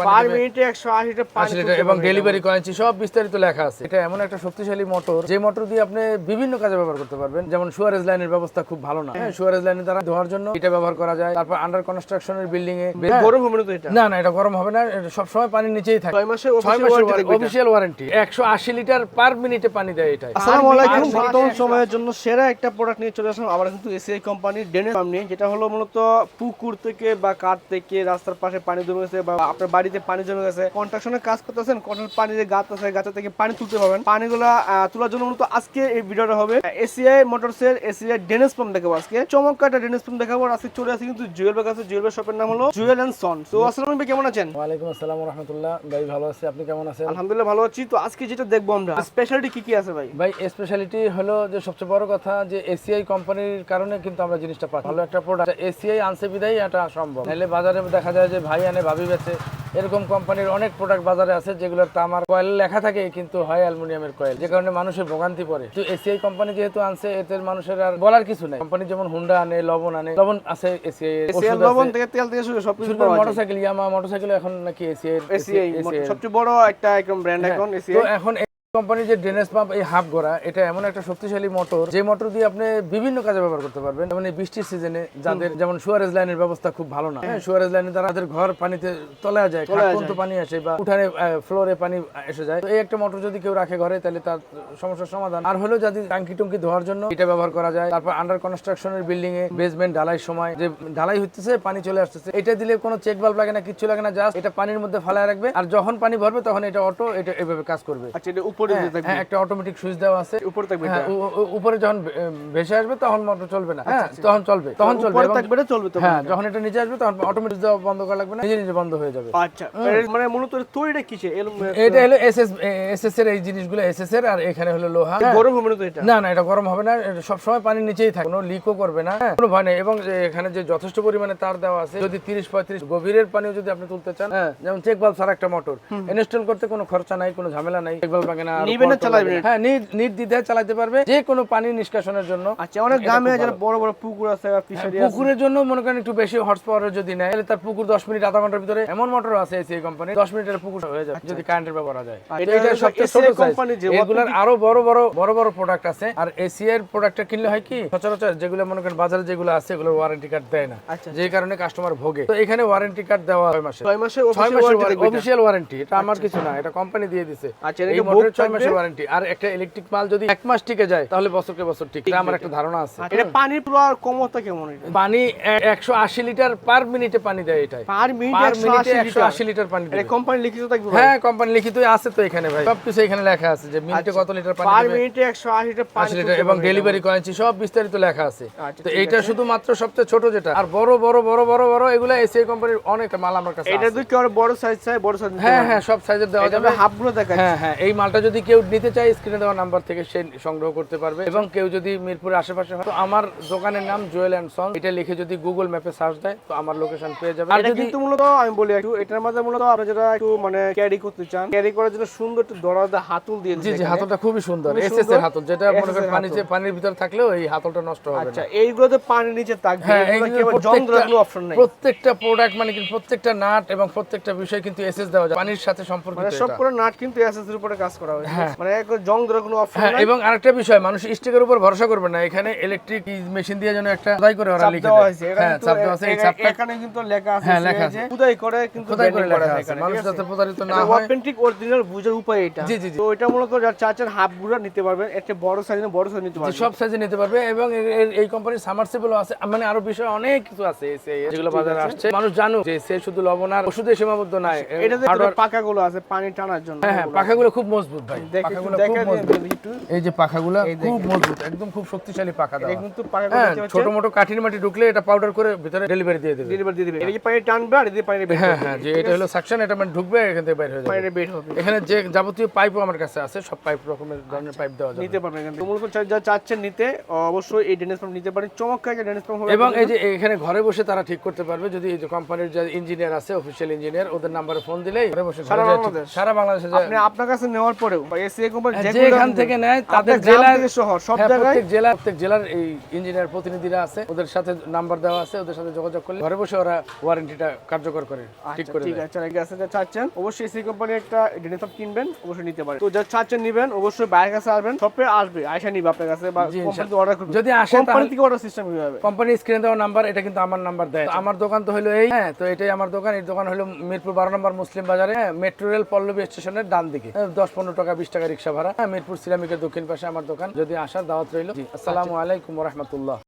পার মিনিটে একশো আশিটা পানি আশি লিটার এবং ডেলিভারি করেছি সব বিস্তারিত লেখা আছে। এটা এমন একটা শক্তিশালী মোটর যে মোটর দিয়ে আপনি বিভিন্ন কাজে ব্যবহার করতে পারবেন। যেমন সুয়ারেজ লাইনের ব্যবস্থা খুব ভালো না। হ্যাঁ সুয়ারেজ লাইনের দ্বারা ধোয়ার জন্য এটা ব্যবহার করা যায়। তারপর আন্ডার কনস্ট্রাকশনের বিল্ডিং এ গরম হবে না তো এটা? না না এটা গরম হবে না। সব সময় পানির নিচেই থাকে। ছয় মাসে ছয় official মাসের warranty দেখবে এটা। অফিসিয়াল ওয়ারেন্টি একশো আশি লিটার পার মিনিটে পানি দেয় এটাই। আসসালামু আলাইকুম। বর্তমান সময়ের জন্য সেরা একটা প্রোডাক্ট নিয়ে চলে আসলাম আবার কিন্তু এসিআই কোম্পানির ডেনের যেটা হলো মূলত পুকুর থেকে বা কাঠ থেকে রাস্তার পাশে পানি জমে গেছে বা আপনার বাড়িতে পানি জমে গেছে কন্ট্রাকশনের কাজ করতেছেন কন্ট্রাক্ট পানি যে গাছ আছে গাছা থেকে পানি তুলতে পারবেন। পানিগুলা তোলার জন্য মূলত আজকে এই ভিডিওটা হবে। এসিআই মোটরসের এসিআই ডেনেস পাম্প দেখাবো আজকে। চমৎকার একটা ডেনেস পাম্প দেখাবো। আজকে চলে আসে কিন্তু জুয়েল ব্যাগ আছে। জুয়েল ব্যাগ শপের নাম হলো জুয়েল এন্ড সন তো আসসালামু ভাই কেমন আছেন? ওয়ালাইকুম আসসালাম রহমতুল্লাহ ভাই ভালো আছি। আপনি কেমন আছেন? আলহামদুলিল্লাহ ভালো আছি। তো আজকে যেটা দেখব আমরা স্পেশালিটি কি কি আছে ভাই? ভাই স্পেশালিটি হলো যে সবচেয়ে বড় কথা যে এসিআই কোম্পানির কারণে কিন্তু আমরা জিনিসটা পাচ্ছি। ভালো একটা প্রোডাক্ট এসিআই আনছে বিদায় এটা সম্ভব। নাহলে বাজারে দেখা যায় যে ভাই আনে ভাবি বেচে। এরকম কোম্পানির অনেক প্রোডাক্ট বাজারে আছে যেগুলোর তামার কয়েল লেখা থাকে কিন্তু হয় অ্যালুমিনিয়ামের কয়েল যে কারণে মানুষের ভোগান্তি পরে তো এসিআই কোম্পানি যেহেতু আনছে এতে মানুষের আর বলার কিছু নাই। কোম্পানি যেমন হুন্ডা আনে লবণ আনে লবণ আছে এসিআই লবণ থেকে তেল থেকে শুরু সবকিছু মোটরসাইকেল ইয়ামা মোটরসাইকেল এখন নাকি এসিআই এসিআই সবচেয়ে বড় একটা একদম ব্র্যান্ড এখন তো এসিআই এখন কোম্পানির যে ড্রেনেজ পাম্প এই হাফ গড়া এটা এমন একটা শক্তিশালী মোটর যে মোটর দিয়ে আপনি বিভিন্ন কাজে ব্যবহার করতে পারবেন। যেমন এই বৃষ্টির সিজনে যাদের যেমন সুয়ারেজ লাইনের ব্যবস্থা খুব ভালো না। হ্যাঁ সুয়ারেজ লাইনে দ্বারা তাদের ঘর পানিতে তলা যায় পর্যন্ত পানি আসে বা উঠানে ফ্লোরে পানি এসে যায়। তো এই একটা মোটর যদি কেউ রাখে ঘরে তাহলে তার সমস্যার সমাধান। আর হলো যদি টাঙ্কি টুঙ্কি ধোয়ার জন্য এটা ব্যবহার করা যায় তারপর আন্ডার কনস্ট্রাকশনের বিল্ডিং এ বেসমেন্ট ঢালাই সময় যে ঢালাই হচ্ছে পানি চলে আসতেছে এটা দিলে কোনো চেক বাল্ব লাগে না কিছু লাগে না জাস্ট এটা পানির মধ্যে ফালায় রাখবে। আর যখন পানি ভরবে তখন এটা অটো এটা এভাবে কাজ করবে। আচ্ছা এটা উপরে দিয়ে থাকবে। হ্যাঁ একটা অটোমেটিক সুইচ দেওয়া আছে। উপরে থাকবে হ্যাঁ, উপরে যখন ভেসে আসবে তখন মোটর চলবে না। হ্যাঁ তখন চলবে তখন চলবে। উপরে থাকবে এটা চলবে তো হ্যাঁ যখন এটা নিচে আসবে তখন অটোমেটিক দেওয়া বন্ধ করা লাগবে না নিজে নিজে বন্ধ হয়ে যাবে। আচ্ছা মানে মূলত তৈরিটা কিসে? এটা হলো এসএস এসএস এর এই জিনিসগুলো এসএস এর আর এখানে হলো লোহা। হ্যাঁ। গরম হবে না তো এটা? না না এটা গরম হবে না সব সময় পানির নিচেই থাকে কোনো লিকও করবে না হ্যাঁ, কোনো ভয় নেই এবং এখানে যে যথেষ্ট পরিমাণে তার দেওয়া আছে যদি তিরিশ পঁয়ত্রিশ গভীরের পানিও যদি আপনি তুলতে চান হ্যাঁ। যেমন চেক বাল্ব ছাড়া একটা মোটর ইনস্টল করতে কোনো খরচা নাই কোনো ঝামেলা নাই চেক বাল্ব লাগে না নিবেনা প্রোডাক্ট কিনলে হয় কি সচরাচর যেগুলো মনে করেন বাজারে যেগুলো আছে ওয়ারেন্টি কার্ড দেয় না। যে কারণে কাস্টমার ভোগে। তো এখানে ওয়ারেন্টি কার্ড দেওয়া হয় মাসে। 6 মাসের ওয়ারেন্টি এটা আমার কিছু না এটা কোম্পানি দিয়ে দিছে। আচ্ছা এই মোটর 6 মাসের ওয়ারেন্টি আর একটা ইলেকট্রিক মাল যদি এক মাস টিকে যায় তাহলে বছরকে বছর টিকে আমার একটা ধারণা আছে। এটা পানির প্রবাহ কমতা কেমন পানি 180 লিটার পার মিনিটে পানি দেয় এটাই। পার মিনিটে 180 লিটার। পানি কোম্পানি লিখিত থাকবে হ্যাঁ কোম্পানি লিখিতই আছে তো এখানে ভাই। সবকিছু এখানে লেখা আছে যে মিনিটে আচ্ছা। কত লিটার পানি পার মিনিটে 180 লিটার পানি লিটার এবং ডেলিভারি করেছি সব বিস্তারিত লেখা আছে। আচ্ছা, তো এটা শুধুমাত্র সবচেয়ে ছোট যেটা। আর বড় বড় বড় বড় বড় এগুলা এসিআই কোম্পানির অনেক মাল আমার কাছে এটা দুই কি বড় সাইজ চাই বড় সাইজ হ্যাঁ হ্যাঁ সব সাইজের দেওয়া যাবে। হাফগুলো দেখা হ্যাঁ হ্যাঁ এই মালটা যদি কেউ নিতে চায় স্ক্রিনে দেওয়া নাম্বার থেকে সে সংগ্রহ করতে পারবে এবং কেউ যদি মিরপুরের আশেপাশে হয় তো আমার দোকানের নাম জুয়েল অ্যান্ড সন এটা লিখে যদি গুগল ম্যাপে সার্চ দেয় তো আমার লোকেশন পেয়ে যাবে আর যদি কিন্তু মূলত আমি বলি একটু এটার মধ্যে মূলত আপনারা যারা একটু মানে ক্যারি করতে চান ক্যারি করার জন্য সুন্দর একটু দরাদা হাতুল দিয়ে জি জি। হাতলটা খুবই সুন্দর এসএস এর। হাতল যেটা মনে করেন এর পানিতে পানির ভিতর থাকলেও এই হাতলটা নষ্ট হবে আচ্ছা এইগুলোতে পানি নিচে থাকবে হ্যাঁ এগুলো এইগুলো জং প্রত্যেকটা- অপশন নাই প্রত্যেকটা প্রোডাক্ট মানে কি প্রত্যেকটা নাট এবং প্রত্যেকটা বিষয় কিন্তু এসএস দেওয়া যায় পানির সাথে সম্পর্কিত মানে। সব করে নাট কিন্তু এসএস এর উপরে কাজ করা মানে একদম জং কোনো অপশন হ্যাঁ নাই। এবং আরেকটা বিষয় মানুষ স্টিকের উপর ভরসা করবে না। এখানে ইলেকট্রিক মেশিন দিয়ে যেন একটা খোদাই করে ওরা লিখে হ্যাঁ আছে এই এখানে কিন্তু লেখা আছে হ্যাঁ, যে লেখা আছে। খোদাই করে কিন্তু খোদাই করে লেখা আছে। মানুষ যাতে প্রতারিত না হয়। অথেন্টিক অরিজিনাল বুঝার উপায় এটা। জি, জি। তো এটা মূলত যারা হাফ গুড়া নিতে পারবেন একটা বড় সাইজ বড় সাইজ নিতে পারবেন সব সাইজে নিতে পারবে এবং এই কোম্পানির সামারসিবলও আছে। মানে আরও বিষয় অনেক কিছু আছে যেগুলো বাজারে আসছে। মানুষ জানুক যে সে শুধু লবণ আর ওষুধে সীমাবদ্ধ নাই। এটা পাকাগুলো আছে পানি টানার জন্য হ্যাঁ হ্যাঁ পাখাগুলো খুব মজবুত। ভাই। পাখাগুলো খুব মজবুত। এই যে পাখাগুলো খুব মজবুত একদম খুব শক্তিশালী পাখা দেওয়া। কিন্তু পাকাগুলো হ্যাঁ ছোট মোটো কাঠির মাটি ঢুকলে এটা পাউডার করে ভিতরে ডেলিভারি দিয়ে দেবে। ডেলিভারি দিয়ে দিবে। এটা কি পানি টানবে আর এদিকে পানি বের হ্যাঁ হ্যাঁ যে এটা হলো সাকশন এটা মানে ঢুকবে এখান থেকে বাইরে হয়ে যাবে। পানিটা বের হবে। এখানে যে যাবতীয় পাইপও আমার কাছে আছে সব পাইপ রকমের ধরনের পাইপ দেওয়া যাবে। নিতে পারবেন এখান থেকে। মূলত যা চাচ্ছেন নিতে অবশ্যই এই ডেনিস পাম্প নিতে পারেন। চমৎকার একটা ডেনিস পাম্প হবে এবং এই যে এখানে ঘরে বসে তারা ঠিক করতে পারবে। যদি এই যে কোম্পানির যে ইঞ্জিনিয়ার আছে অফিসিয়াল ইঞ্জিনিয়ার ওদের নাম্বারে ফোন দিলেই ঘরে বসে সারা যায় বাংলাদেশ? সারা বাংলাদেশে আপনি আপনার কাছে নেওয়ার পরে কোম্পানি হ্যাঁ, যেখান থেকে নেয় তাদের জেলা শহর সব হ্যাঁ, জায়গায় প্রত্যেক জেলা প্রত্যেক জেলার এই ইঞ্জিনিয়ার প্রতিনিধিরা আছে ওদের সাথে নাম্বার দেওয়া আছে ওদের সাথে যোগাযোগ করলে ঘরে বসে ওরা ওয়ারেন্টিটা কার্যকর করে ঠিক আচ্ছা, করে ঠিক আছে ঠিক আছে যা চাচ্ছেন অবশ্যই এসি কোম্পানির একটা ডেনিসপ কিনবেন অবশ্যই নিতে পারেন। তো যা চাচ্ছেন নিবেন অবশ্যই বাইরের কাছে আসবেন সবে আসবে আয়সা নিবে আপনার কাছে বা কোম্পানি অর্ডার করবে। যদি আসে কোম্পানি থেকে অর্ডার সিস্টেম কি হবে কোম্পানি স্ক্রিনে দেওয়া নাম্বার এটা কিন্তু আমার নাম্বার দেয়। আমার দোকান তো হলো এই হ্যাঁ তো এটাই আমার দোকান এই দোকান হলো মিরপুর বারো নম্বর মুসলিম বাজারে হ্যাঁ মেট্রো রেল পল্লবী স্টেশনের ডান দিকে হ্যাঁ, দশ পনেরো টাকা, বিশ টাকা রিক্সা ভাড়া। হ্যাঁ মিরপুর সিরামিকের দক্ষিণ পাশে আমার দোকান। যদি আসার দাওয়াত রইল। আসসালামু আলাইকুম রহমতুল্লাহ।